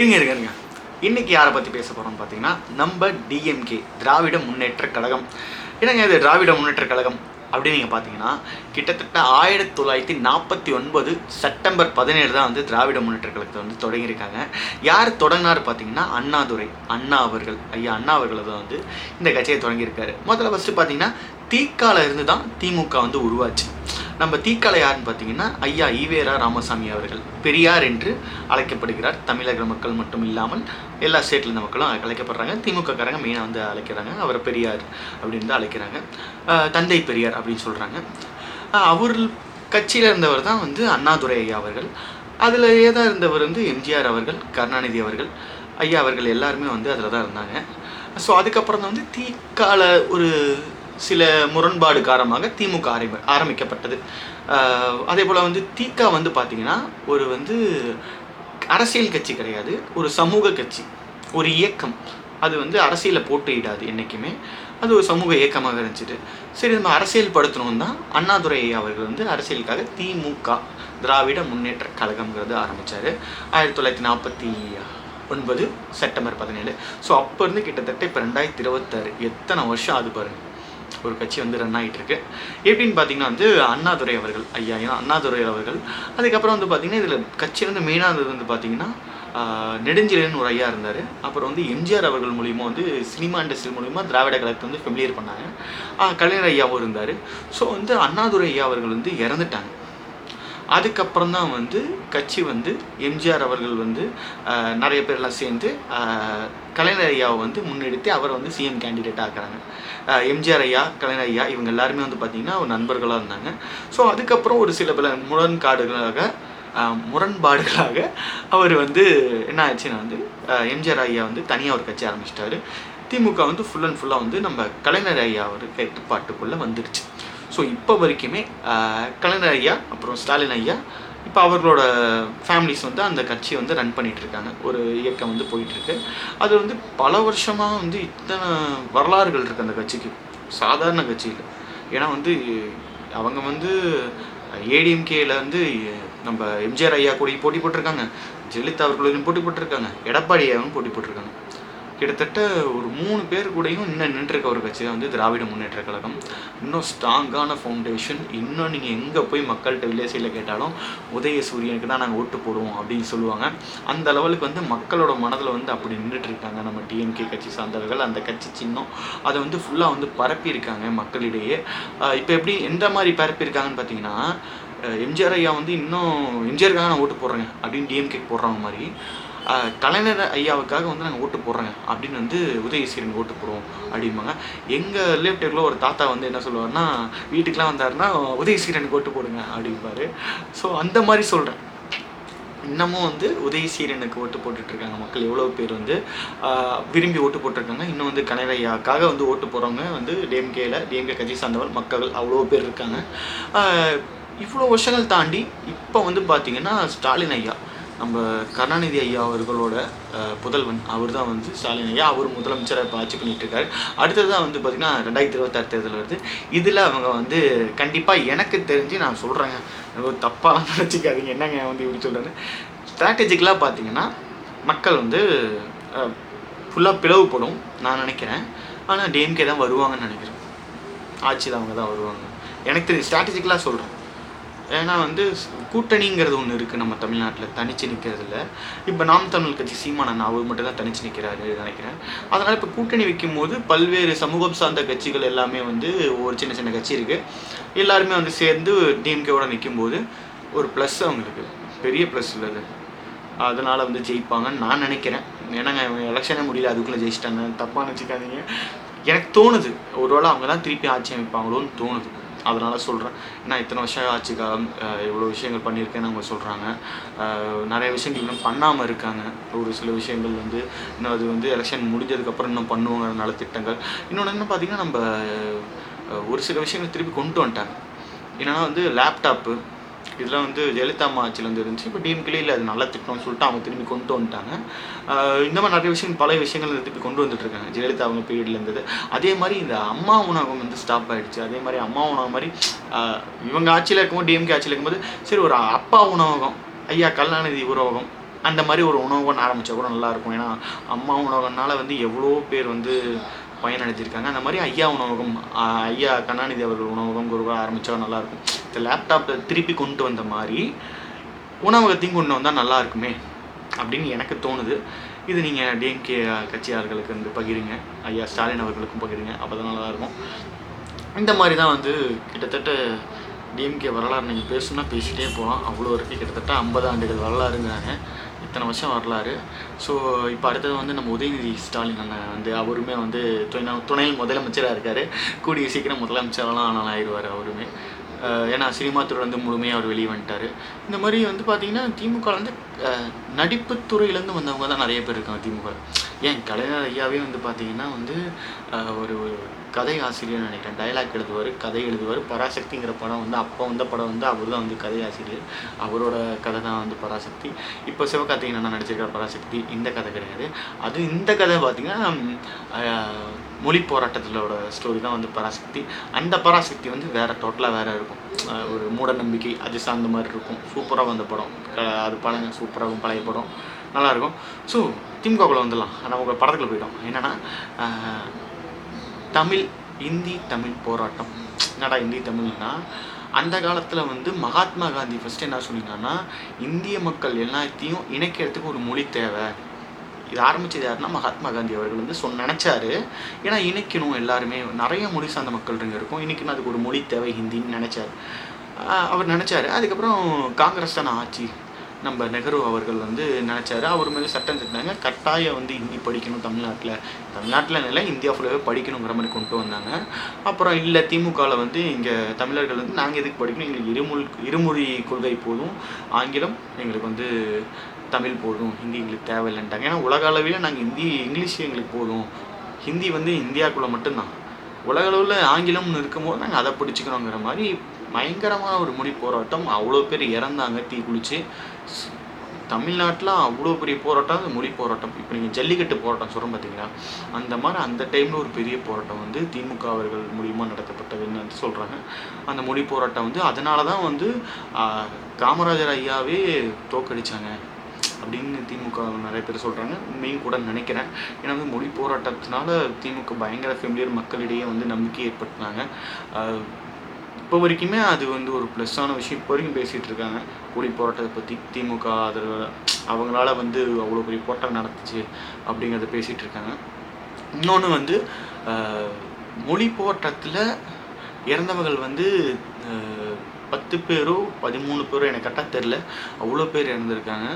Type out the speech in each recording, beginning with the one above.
இருங்க இருங்க இன்றைக்கி யாரை பற்றி பேச போகிறோம்னு பார்த்தீங்கன்னா நம்ம டிஎம்கே திராவிட முன்னேற்ற கழகம். என்னங்க இது திராவிட முன்னேற்ற கழகம்? அப்படின்னு நீங்கள் பார்த்தீங்கன்னா கிட்டத்தட்ட ஆயிரத்தி தொள்ளாயிரத்தி நாற்பத்தி ஒன்பது செப்டம்பர் பதினேழு தான் வந்து திராவிட முன்னேற்ற கழகத்தை வந்து தொடங்கியிருக்காங்க. யார் தொடங்கினார் பார்த்தீங்கன்னா அண்ணாதுரை அண்ணா அவர்கள். ஐயா அண்ணா அவர்கள் தான் வந்து இந்த கட்சியை தொடங்கியிருக்காரு. முதல்ல ஃபஸ்ட்டு பார்த்தீங்கன்னா தீக்கால இருந்து தான் திமுக வந்து உருவாச்சு. நம்ம தீக்கால யாருன்னு பார்த்தீங்கன்னா ஐயா ஈவேரா ராமசாமி அவர்கள் பெரியார் என்று அழைக்கப்படுகிறார். தமிழக மக்கள் மட்டும் இல்லாமல் எல்லா ஸ்டேட்டில் இருந்த மக்களும் அழைக்கப்படுறாங்க. திமுகக்காரங்க மெயினாக வந்து அழைக்கிறாங்க. அவரை பெரியார் அப்படின்னு தான் அழைக்கிறாங்க. தந்தை பெரியார் அப்படின்னு சொல்கிறாங்க அவர் கட்சியில் இருந்தவர் தான் வந்து அண்ணாதுரை ஐயா அவர்கள். அதில் ஏதா இருந்தவர் வந்து எம்ஜிஆர் அவர்கள் கருணாநிதி அவர்கள். ஐயா அவர்கள் எல்லாருமே வந்து அதில் தான் இருந்தாங்க. ஸோ அதுக்கப்புறம் தான் வந்து தீக்கால ஒரு சில முரண்பாடு காரணமாக திமுக ஆரம்பி ஆரம்பிக்கப்பட்டது. அதே போல் வந்து திக வந்து பார்த்திங்கன்னா ஒரு வந்து அரசியல் கட்சி கிடையாது ஒரு சமூக கட்சி ஒரு இயக்கம். அது வந்து அரசியலில் போட்டியிடாது என்றைக்குமே அது ஒரு சமூக இயக்கமாக இருந்துச்சு. சரி நம்ம அரசியல் படுத்தணும் தான் அண்ணாதுரை அவர்கள் வந்து அரசியலுக்காக திமுக திராவிட முன்னேற்ற கழகம்ங்கிறது ஆரம்பித்தார் ஆயிரத்தி தொள்ளாயிரத்தி நாற்பத்தி ஒன்பது செப்டம்பர் பதினேழு. ஸோ அப்போ இருந்து கிட்டத்தட்ட இப்போ ரெண்டாயிரத்தி இருபத்தாறு. எத்தனை வருஷம் அது பாருங்கள் ஒரு கட்சி வந்து ரன் ஆகிட்டு இருக்கு எப்படின்னு பார்த்தீங்கன்னா வந்து அண்ணாதுரை அவர்கள் ஐயா ஏன்னா அண்ணாதுரை அவர்கள். அதுக்கப்புறம் வந்து பார்த்தீங்கன்னா இதில் கட்சி வந்து மெயினாக வந்து பார்த்தீங்கன்னா ஆஹ், ஒரு ஐயா இருந்தார். அப்புறம் வந்து எம்ஜிஆர் அவர்கள் மூலியமாக வந்து சினிமா இண்டஸ்ட்ரி மூலிமா திராவிட கழகத்தை வந்து ஃபெமிலியர் பண்ணாங்க. கலைஞர் ஐயாவும் இருந்தார். ஸோ வந்து அண்ணாதுரை ஐயா அவர்கள் வந்து இறந்துட்டாங்க. அதுக்கப்புறம் தான் வந்து கட்சி வந்து எம்ஜிஆர் அவர்கள் வந்து நிறைய பேர்லாம் சேர்ந்து கலைஞர் ஐயாவை வந்து முன்னெடுத்து அவரை வந்து சிஎம் கேண்டிடேட் ஆக்குறாங்க. எம்ஜிஆர் ஐயா கலைஞர் ஐயா இவங்க எல்லாருமே வந்து பார்த்திங்கன்னா ஒரு நண்பர்களாக இருந்தாங்க. ஸோ அதுக்கப்புறம் ஒரு சில பல முரண்காடுகளாக முரண்பாடுகளாக அவர் வந்து என்ன ஆச்சுன்னா வந்து எம்ஜிஆர் ஐயா வந்து தனியாக ஒரு கட்சி ஆரம்பிச்சிட்டாரு. திமுக வந்து ஃபுல் அண்ட் ஃபுல்லாக வந்து நம்ம கலைஞர் ஐயா ஒரு கட்டுப்பாட்டுக்குள்ளே வந்துடுச்சு ஸோ இப்போ வரைக்குமே கலைஞர் ஐயா அப்புறம் ஸ்டாலின் ஐயா இப்போ அவர்களோட ஃபேமிலிஸ் வந்து அந்த கட்சியை வந்து ரன் பண்ணிட்டு இருக்காங்க ஒரு இயக்கம் வந்து போயிட்டுருக்கு. அது வந்து பல வருஷமாக வந்து இத்தனை வரலாறுகள் இருக்குது அந்த கட்சிக்கு. சாதாரண கட்சியில். ஏன்னா வந்து அவங்க வந்து ஏடிஎம்கேல வந்து நம்ம எம்ஜிஆர் ஐயா கூட போட்டி போட்டிருக்காங்க. ஜெயலலிதா அவர்களையும் போட்டி போட்டிருக்காங்க. எடப்பாடி ஐயாவும் போட்டி போட்டிருக்காங்க. கிட்டத்தட்ட ஒரு மூணு பேர் கூடயும் இன்னும் நின்றுருக்க ஒரு கட்சி தான் வந்து திராவிட முன்னேற்ற கழகம். இன்னும் ஸ்ட்ராங்கான ஃபவுண்டேஷன் இன்னும் நீங்கள் எங்கே போய் மக்கள்கிட்ட வில்லேஜில் கேட்டாலும் உதய சூரியனுக்கு தான் நாங்கள் ஓட்டு போடுவோம் அப்படின்னு சொல்லுவாங்க. அந்த லெவலுக்கு வந்து மக்களோட மனதில் வந்து அப்படி நின்றுட்டு இருக்காங்க நம்ம டிஎம்கே கட்சி சார்ந்தவர்கள். அந்த கட்சி சின்னம் அதை வந்து ஃபுல்லாக வந்து பரப்பியிருக்காங்க மக்களிடையே. இப்போ எப்படி எந்த மாதிரி பரப்பியிருக்காங்கன்னு பார்த்தீங்கன்னா எம்ஜிஆர் ஐயா வந்து இன்னும் எம்ஜிஆருக்காக நான் ஓட்டு போடுறேங்க அப்படின்னு டிஎம்கே போடுறவங்க மாதிரி. கலைஞர் ஐயாவுக்காக வந்து நாங்கள் ஓட்டு போடுறேங்க அப்படின்னு வந்து உதயசீரன் ஓட்டு போடுவோம் அப்படிம்பாங்க. எங்கள் ரிலேட்டிவ்ல ஒரு தாத்தா வந்து என்ன சொல்லுவாருன்னா வீட்டுக்கெலாம் வந்தாருன்னா உதயசீரனுக்கு ஓட்டு போடுங்க அப்படிம்பாரு. ஸோ அந்த மாதிரி சொல்கிறேன் இன்னமும் வந்து உதயசீரனுக்கு ஓட்டு போட்டுட்ருக்காங்க மக்கள். எவ்வளோ பேர் வந்து விரும்பி ஓட்டு போட்டிருக்காங்க. இன்னும் வந்து கனரையாக்காக வந்து ஓட்டு போகிறவங்க வந்து டிஎம்கேல டிஎம்கே கட்சி சார்ந்தவர் மக்கள் அவ்வளோ பேர் இருக்காங்க. இவ்வளோ வருஷங்கள் தாண்டி இப்போ வந்து பார்த்திங்கன்னா ஸ்டாலின் ஐயா நம்ம கருணாநிதி ஐயா அவர்களோட புதல்வன் அவர் தான் வந்து ஸ்டாலின் ஐயா அவர் முதலமைச்சராக இப்போ ஆட்சி பண்ணிகிட்ருக்காரு அடுத்தது அடுத்ததான் வந்து பார்த்திங்கன்னா ரெண்டாயிரத்தி இருபத்தாறு தேர்தல் வருது. இதில் அவங்க வந்து கண்டிப்பாக எனக்கு தெரிஞ்சு நான் சொல்கிறேங்க தப்பாக நினச்சிக்காதீங்க. என்னங்க வந்து இப்படி சொல்கிறேன்னு ஸ்ட்ராட்டஜிக்கலாக பார்த்தீங்கன்னா மக்கள் வந்து ஃபுல்லாக பிளவுபடும் நான் நினைக்கிறேன். ஆனால் டிஎம்கே தான் வருவாங்கன்னு நினைக்கிறேன். ஆட்சியில் அவங்க தான் வருவாங்க. எனக்கு தெரியும் ஸ்ட்ராட்டஜிக்கலாக சொல்கிறேன் ஏன்னா வந்து கூட்டணிங்கிறது ஒன்று இருக்குது நம்ம தமிழ்நாட்டில் தனிச்சு நிற்கிறதுல இப்போ நாம் தமிழ் கட்சி சீமானன் அவர் மட்டும் தான் தனிச்சு நிற்கிறாரு நினைக்கிறேன். அதனால் இப்போ கூட்டணி வைக்கும் போது பல்வேறு சமூகம் சார்ந்த கட்சிகள் எல்லாமே வந்து ஒரு சின்ன சின்ன கட்சி இருக்குது எல்லாருமே வந்து சேர்ந்து டிஎம்கேவோட நிற்கும்போது ஒரு ப்ளஸ் அவங்களுக்கு. பெரிய ப்ளஸ் உள்ளது. அதனால் வந்து ஜெயிப்பாங்கன்னு நான் நினைக்கிறேன். ஏன்னாங்க எலெக்ஷனே முடியல அதுக்குள்ளே ஜெயிச்சிட்டாங்க. தப்பாக நினச்சிக்காதீங்க. எனக்கு தோணுது. ஒருவேளை அவங்க தான் திருப்பி ஆட்சி அமைப்பாங்களோன்னு தோணுது. அதனால் சொல்கிறேன் நான் இத்தனை வருஷம் ஆட்சி காலம் இவ்வளோ விஷயங்கள் பண்ணியிருக்கேன்னு அவங்க சொல்கிறாங்க நிறைய விஷயங்கள் இன்னும் பண்ணாமல் இருக்காங்க. ஒரு சில விஷயங்கள் வந்து இன்னும் அது வந்து எலெக்ஷன் முடிஞ்சதுக்கப்புறம் இன்னும் பண்ணுவாங்க நல்ல திட்டங்கள். இன்னொன்று என்ன பார்த்தீங்கன்னா நம்ம ஒரு சில விஷயங்கள் திருப்பி கொண்டு வந்துட்டாங்க. என்னென்னா வந்து லேப்டாப்பு இதெல்லாம் வந்து ஜெயலலிதா அம்மா ஆட்சியில் வந்து இருந்துச்சு. இப்போ டிஎம்கேல இல்லை அது நல்ல திட்டம்னு சொல்லிட்டு அவங்க திரும்பி கொண்டு வந்துட்டாங்க. இந்த மாதிரி நிறைய விஷயம் பல விஷயங்கள் வந்து திருப்பி கொண்டு வந்துட்டுருக்காங்க ஜெயலலிதா அவங்க பீரியடில் இருந்தது. அதே மாதிரி இந்த அம்மா உணவகம் வந்து ஸ்டாப் ஆகிடுச்சு அதே மாதிரி அம்மா உணவகம் மாதிரி இவங்க ஆட்சியில் இருக்கும்போது டிஎம்கே ஆட்சியில் இருக்கும்போது சரி ஒரு அப்பா உணவகம் ஐயா கருணாநிதி உணவகம் அந்த மாதிரி ஒரு உணவகம் ஆரம்பித்தா கூட நல்லாயிருக்கும் ஏன்னா அம்மா உணவகம்னால வந்து எவ்வளோ பேர் வந்து பயனடைஞ்சிருக்காங்க அந்த மாதிரி ஐயா உணவகம் ஐயா கருணாநிதி அவர்கள் உணவகம் குருவாக ஆரம்பித்தா நல்லாயிருக்கும். இந்த லேப்டாப்பில் திருப்பி கொண்டு வந்த மாதிரி உணவகத்தையும் கொண்டு வந்தால் நல்லா இருக்குமே அப்படின்னு எனக்கு தோணுது. இது நீங்கள் டிஎம்கே கட்சியாளர்களுக்கு வந்து பகிருங்க. ஐயா ஸ்டாலின் அவர்களுக்கும் பகிருங்க. அப்போ தான் நல்லா இருக்கும் இந்த மாதிரி தான் வந்து கிட்டத்தட்ட டிஎம்கே வரலாறு நீங்கள் பேசுனா பேசிகிட்டே போகலாம் அவ்வளோ இருக்குது கிட்டத்தட்ட ஐம்பது ஆண்டுகள் வரலாறுங்கிறாங்க. இத்தனை வருஷம் வரலாறு. ஸோ இப்போ அடுத்தது வந்து நம்ம உதயநிதி ஸ்டாலின் அண்ணன் வந்து அவருமே வந்து துணை துணையில் முதலமைச்சராக இருக்கார். கூடிய சீக்கிரம் முதலமைச்சரெல்லாம் ஆனால் ஆயிடுவார் அவருமே. ஏன்னா சினிமா துறை வந்து முழுமையாக அவர் வெளியே வந்துட்டார். இந்த மாதிரி வந்து பார்த்தீங்கன்னா திமுக வந்து நடிப்புத்துறையிலேருந்து வந்தவங்க தான் நிறைய பேர் இருக்காங்க திமுக. ஏன் கலைஞர் ஐயாவே வந்து பார்த்தீங்கன்னா வந்து ஒரு ஒரு கதை ஆசிரியர் நினைக்கிறேன். டைலாக் எழுதுவார் கதை எழுதுவார். பராசக்திங்கிற படம் வந்து அப்போ வந்த படம் வந்து அவர் தான் வந்து கதை ஆசிரியர். அவரோட கதை தான் வந்து பராசக்தி. இப்போ சிவகார்த்திகை நான் நடிச்சிருக்கிற பராசக்தி. இந்த கதை கிடையாது. அது இந்த கதை பார்த்திங்கன்னா மொழி போராட்டத்திலோட ஸ்டோரி தான் வந்து பராசக்தி. அந்த பராசக்தி வந்து வேறு டோட்டலாக வேறு இருக்கும். ஒரு மூட நம்பிக்கை அது சார்ந்த மாதிரி இருக்கும். சூப்பராக வந்த படம். க- அது படங்க சூப்பராகவும் பழைய படம். நல்லாயிருக்கும் ஸோ திமுகக்குள்ள வந்துடலாம். நம்ம படத்துக்குள்ள போயிட்டோம். என்னென்னா தமிழ் இந்தி தமிழ் போராட்டம். என்னடா இந்தி தமிழ்னா? அந்த காலத்தில் வந்து மகாத்மா காந்தி ஃபஸ்ட்டு என்ன சொன்னீங்கன்னா இந்திய மக்கள் எல்லாத்தையும் இணைக்கிறதுக்கு ஒரு மொழி தேவை. இது ஆரம்பிச்சது யாருன்னா மகாத்மா காந்தி அவர்கள் வந்து சொன்ன நினச்சாரு. ஏன்னா இணைக்கணும் எல்லாருமே. நிறைய மொழி சார்ந்த மக்கள் இங்கே இருக்கும். இன்றைக்கி அதுக்கு ஒரு மொழி தேவை ஹிந்தின்னு நினச்சார். அவர் நினச்சாரு. அதுக்கப்புறம் காங்கிரஸ் தானே ஆட்சி. நம்ம நெஹ்ரு அவர்கள் வந்து நினச்சாரு. அவர் மேலே சட்டம் திட்டினாங்க கட்டாயம் வந்து ஹிந்தி படிக்கணும் தமிழ்நாட்டில். தமிழ்நாட்டில் இல்லை இந்தியா ஃபுல்லாகவே படிக்கணுங்கிற மாதிரி கொண்டு வந்தாங்க. அப்புறம் இல்லை திமுகவில் வந்து இங்கே தமிழர்கள் வந்து நாங்கள் எதுக்கு படிக்கணும்? எங்களுக்கு இருமொழி இருமொழி கொள்கை போதும். ஆங்கிலம் எங்களுக்கு வந்து தமிழ் போதும் ஹிந்தி எங்களுக்கு தேவையில்லைன்ட்டாங்க. ஏன்னா உலக அளவில் நாங்கள் ஹிந்தி இங்கிலீஷ் எங்களுக்கு போதும். ஹிந்தி வந்து இந்தியாக்குள்ளே மட்டும்தான். உலக அளவில் ஆங்கிலம்னு இருக்கும்போது நாங்கள் அதை பிடிச்சிக்கணுங்கிற மாதிரி பயங்கரமான ஒரு மொழி போராட்டம். அவ்வளோ பேர் இறந்தாங்க தீ குளிச்சு. தமிழ்நாட்டில் அவ்வளோ பெரிய போராட்டம் அந்த மொழி போராட்டம். இப்போ நீங்கள் ஜல்லிக்கட்டு போராட்டம் சொல்கிறோம் பார்த்தீங்களா அந்த மாதிரி அந்த டைமில் ஒரு பெரிய போராட்டம் வந்து திமுக அவர்கள் மூலியமாக நடத்தப்பட்டதுன்னு வந்து சொல்கிறாங்க அந்த மொழி போராட்டம் வந்து அதனால தான் வந்து காமராஜர் ஐயாவே தோக்கடிச்சாங்க அப்படின்னு திமுக நிறைய பேர் சொல்கிறாங்க உண்மையும் கூட நினைக்கிறேன். ஏன்னா வந்து மொழி போராட்டத்தினால திமுக பயங்கர ஃபெமிலியர் மக்களிடையே வந்து நம்பிக்கை ஏற்படுத்தினாங்க. இப்போ வரைக்குமே அது வந்து ஒரு ப்ளஸ்ஸான விஷயம். இப்போ வரைக்கும் பேசிகிட்டு இருக்காங்க. மொழி போராட்டத்தை பற்றி திமுக அது அவங்களால வந்து அவ்வளோ பெரிய போராட்டம் நடத்துச்சு அப்படிங்கிறத பேசிகிட்டு இருக்காங்க. இன்னொன்று வந்து மொழி போராட்டத்தில் இறந்தவர்கள் வந்து பத்து பேரோ பதிமூணு பேரோ எனக்கு கரெக்டாக தெரில அவ்வளோ பேர் இறந்துருக்காங்க.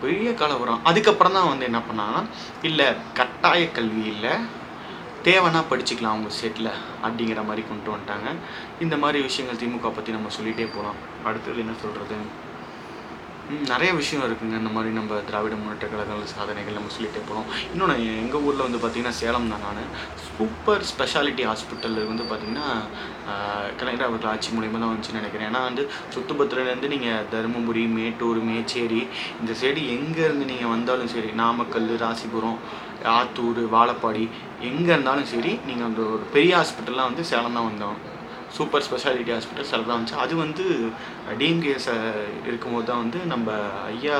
பெரிய கலவரம். அதுக்கப்புறம் தான் வந்து என்ன பண்ணாங்கன்னா இல்லை கட்டாய கல்வி இல்லை. தேவைன்னா படிச்சுக்கலாம் அவங்க செட்டில் அப்படிங்கிற மாதிரி கொண்டு வந்துட்டாங்க. இந்த மாதிரி விஷயங்கள் திமுக பற்றி நம்ம சொல்லிகிட்டே போகலாம் அடுத்தது என்ன சொல்கிறது நிறைய விஷயம் இருக்குங்க. இந்த மாதிரி நம்ம திராவிட முன்னேற்ற கழகங்கள் சாதனைகள் நம்ம சொல்லிகிட்டே போகிறோம் இன்னொன்று எங்கள் ஊரில் வந்து பார்த்திங்கன்னா சேலம் தான் நான். சூப்பர் ஸ்பெஷாலிட்டி ஹாஸ்பிட்டலில் வந்து பார்த்திங்கன்னா கலைஞர் அவர்கள் ஆட்சி மூலியமாக தான் வந்துச்சுன்னு நினைக்கிறேன். ஏன்னா வந்து சுத்துபத்திரலேருந்து நீங்கள் தருமபுரி மேட்டூர் மேச்சேரி இந்த சைடு எங்கேருந்து நீங்கள் வந்தாலும் சரி நாமக்கல் ராசிபுரம் ஆத்தூர் வாழப்பாடி எங்கே இருந்தாலும் சரி நீங்கள் அந்த ஒரு பெரிய ஹாஸ்பிட்டல்லாம் வந்து சேலம் தான் வந்தோம். சூப்பர் ஸ்பெஷாலிட்டி ஹாஸ்பிட்டல் சில தான் வந்துச்சு அது வந்து டிஎம்கேஎஸ் இருக்கும்போது தான் வந்து நம்ம ஐயா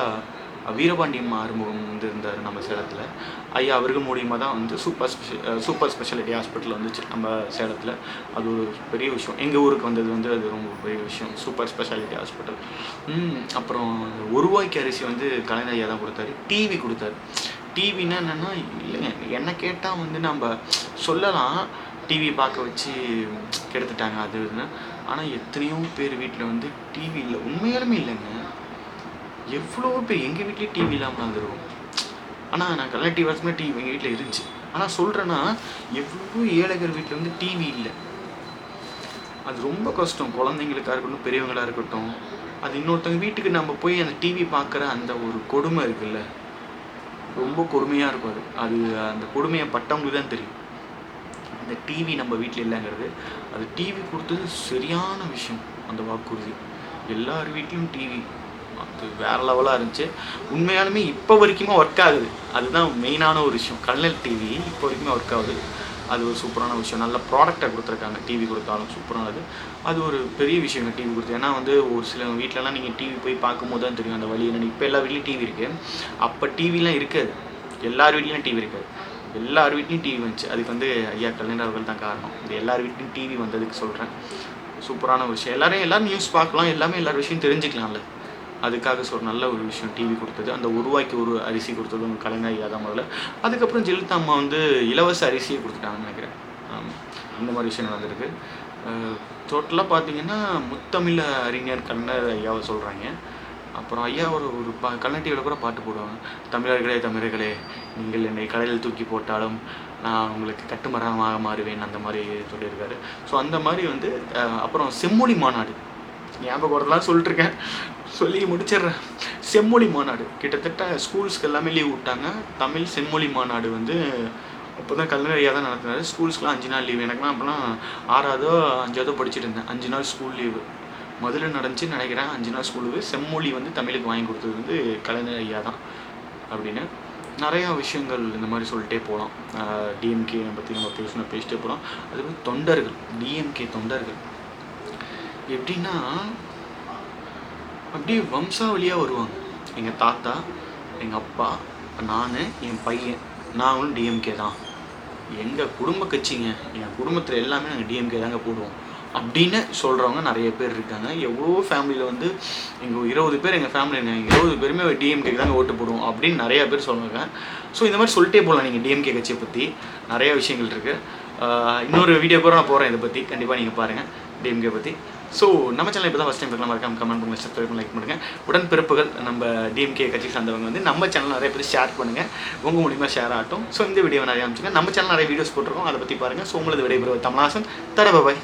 வீரபாண்டியம் ஆறுமுகம் வந்து இருந்தார் நம்ம சேலத்தில். ஐயா அவர்கள் மூலியமாக தான் வந்து super special super speciality hospital வந்துச்சு நம்ம சேலத்தில். அது ஒரு பெரிய விஷயம். எங்கள் ஊருக்கு வந்தது வந்து அது ரொம்ப பெரிய விஷயம். Super speciality hospital. அப்புறம் ஒரு ரூபாய்க்கு அரிசி வந்து கலைஞர் ஐயா தான் கொடுத்தாரு. டிவி கொடுத்தாரு. டிவின்னா என்னென்னா இல்லைங்க என்ன கேட்டால் வந்து நம்ம சொல்லலாம். டிவி பார்க்க வச்சு கெடுத்துட்டாங்க அது இதுன்னு. ஆனால் எத்தனையோ பேர் வீட்டில் வந்து டிவி இல்லை. உண்மையாலுமே இல்லைங்க. எவ்வளோ பேர் எங்கள் வீட்லேயே டிவி இல்லாமல் வந்துடுவோம் ஆனால் நான் கல்யாண டிவி வருஷமே டிவி எங்கள் வீட்டில் இருந்துச்சு. ஆனால் சொல்கிறேன்னா எவ்வளோ ஏழைகள் வீட்டில் வந்து டிவி இல்லை. அது ரொம்ப கஷ்டம். குழந்தைங்களுக்காக இருக்கட்டும் பெரியவங்களாக இருக்கட்டும். அது இன்னொருத்தவங்க வீட்டுக்கு நம்ம போய் அந்த டிவி பார்க்குற அந்த ஒரு கொடுமை இருக்குல்ல. ரொம்ப கொடுமையாக இருக்கும் அது. அது அந்த கொடுமையை பட்டவங்களுக்கு தான் தெரியும். அந்த டிவி நம்ம வீட்டில் இல்லைங்கிறது அது டிவி கொடுத்தது சரியான விஷயம் அந்த வாக்குறுதி. எல்லார் வீட்லேயும் டிவி அது வேற லெவலாக இருந்துச்சு. உண்மையாலுமே இப்போ வரைக்குமே ஒர்க் ஆகுது. அதுதான் மெயினான ஒரு விஷயம். கல்நெல் டிவி இப்போ வரைக்குமே ஒர்க் ஆகுது. அது ஒரு சூப்பரான விஷயம். நல்ல ப்ராடக்டாக கொடுத்துருக்காங்க. டிவி கொடுத்தாலும் சூப்பரானது. அது ஒரு பெரிய விஷயங்க டிவி கொடுத்து ஏன்னா வந்து ஒரு சில வீட்டிலலாம் நீங்கள் டிவி போய் பார்க்கும்போது தான் தெரியும். அந்த வழி என்னென்னு. இப்போ எல்லா வீட்லேயும் டிவி இருக்குது அப்போ டிவிலாம் இருக்காது. எல்லார் வீட்லேயும் டிவி இருக்காது. எல்லார் வீட்லேயும் டிவி வந்துச்சு. அதுக்கு வந்து ஐயா கலைஞர் அவர்கள் தான் காரணம். இந்த எல்லார் வீட்லேயும் டிவி வந்ததுக்கு சொல்கிறேன் சூப்பரான ஒரு விஷயம். எல்லாரும் எல்லோரும் நியூஸ் பார்க்கலாம். எல்லாமே எல்லா விஷயம் தெரிஞ்சுக்கலாம்ல. அதுக்காக ஒரு நல்ல ஒரு விஷயம் டிவி கொடுத்தது. அந்த உருவாக்கி ஒரு அரிசி கொடுத்தது உங்கள் கலைஞர் ஐயா தான் முதல்ல. அதுக்கப்புறம் ஜெயலலிதா அம்மா வந்து இலவச அரிசியை கொடுத்துட்டாங்கன்னு நினைக்கிறேன். ஆமா. இந்த மாதிரி விஷயம் நடந்திருக்கு. டோட்டலாக பார்த்தீங்கன்னா முத்தமிழ் அறிஞர் கலைஞர் ஐயாவை சொல்கிறாங்க அப்புறம் ஐயா ஒரு ஒரு பா கலைஞர் கூட பாட்டு போடுவாங்க. தமிழர்களே தமிழர்களே நீங்கள் என்னை கடலில் தூக்கி போட்டாலும் நான் உங்களுக்கு கட்டுமரமாக மாறுவேன் அந்த மாதிரி சொல்லியிருக்காரு. ஸோ அந்த மாதிரி வந்து அப்புறம் செம்மொழி மாநாடு. ஞாபகம் சொல்லிட்டுருக்கேன். சொல்லி முடிச்சிடுறேன். செம்மொழி மாநாடு. கிட்டத்தட்ட ஸ்கூல்ஸ்க்கு எல்லாமே லீவ் விட்டாங்க. தமிழ் செம்மொழி மாநாடு வந்து அப்போ தான் கல்வியா தான் நடத்தினாரு. ஸ்கூல்ஸ்க்குலாம் அஞ்சு நாள் லீவு. எனக்குலாம் அப்போலாம் ஆறாவதோ அஞ்சாவதோ படிச்சுட்டு இருந்தேன். அஞ்சு நாள் ஸ்கூல் லீவு. முதல்ல நடந்துச்சுன்னு நினைக்கிறேன். அஞ்சு நாள் ஸ்கூலுக்கு செம்மொழி வந்து தமிழுக்கு வாங்கி கொடுத்தது வந்து கலைஞர் ஐயா தான் அப்படின்னு. நிறையா விஷயங்கள் இந்த மாதிரி சொல்லிட்டே போகலாம். டிஎம்கே பற்றி நம்ம பேசணும் பேசிட்டே போகலாம். அது வந்து தொண்டர்கள் டிஎம்கே தொண்டர்கள். எப்படின்னா அப்படியே வம்சாவளியாக வருவாங்க. எங்கள் தாத்தா எங்கள் அப்பா நான் என் பையன் நாங்களும் டிஎம்கே தான். எங்கள் குடும்ப கட்சிங்க எங்கள் குடும்பத்தில் எல்லாமே நாங்கள் டிஎம்கே தாங்க போடுவோம். அப்படின்னு சொல்கிறவங்க நிறைய பேர் இருக்காங்க. எவ்வளோ ஃபேமிலியில் வந்து எங்கள் இருபது பேர் எங்கள் ஃபேமிலிங்க இருபது பேருமே டிஎம்கேக்கு தாங்க ஓட்டு போடுவோம் அப்படின்னு நிறைய பேர் சொல்லுவாங்க. ஸோ இந்த மாதிரி சொல்லிட்டே போகலாம் நீங்கள் டிஎம்கே கட்சியை பற்றி நிறைய விஷயங்கள் இருக்குது இன்னொரு வீடியோ கூட நான் போகிறேன் இதை பற்றி கண்டிப்பாக நீங்கள் பாருங்கள் டிஎம்கே பற்றி ஸோ நம்ம சேனல் இப்போ தான் ஃபஸ்ட் டைம் பார்க்கலாம். மறக்காம கமெண்ட் பண்ணுங்கள் சப்ஸ்கிரைப் லைக் பண்ணுங்கள் உடன்பிறப்புகள் நம்ம டிஎம்கே கட்சி சார்ந்தவங்க வந்து நம்ம சேனல் நிறைய பேர் ஷேர் பண்ணுங்கள் உங்கள் மூலியமாக ஷேர் ஆகட்டும். ஸோ இந்த வீடியோ நிறைய அமைச்சுங்க நம்ம சேனல் நிறைய வீடியோஸ் போட்டிருக்கோம். அதை பற்றி பாருங்கள் ஸோ உங்களது விடைபெறுவது தமிழாசன். தர பாய்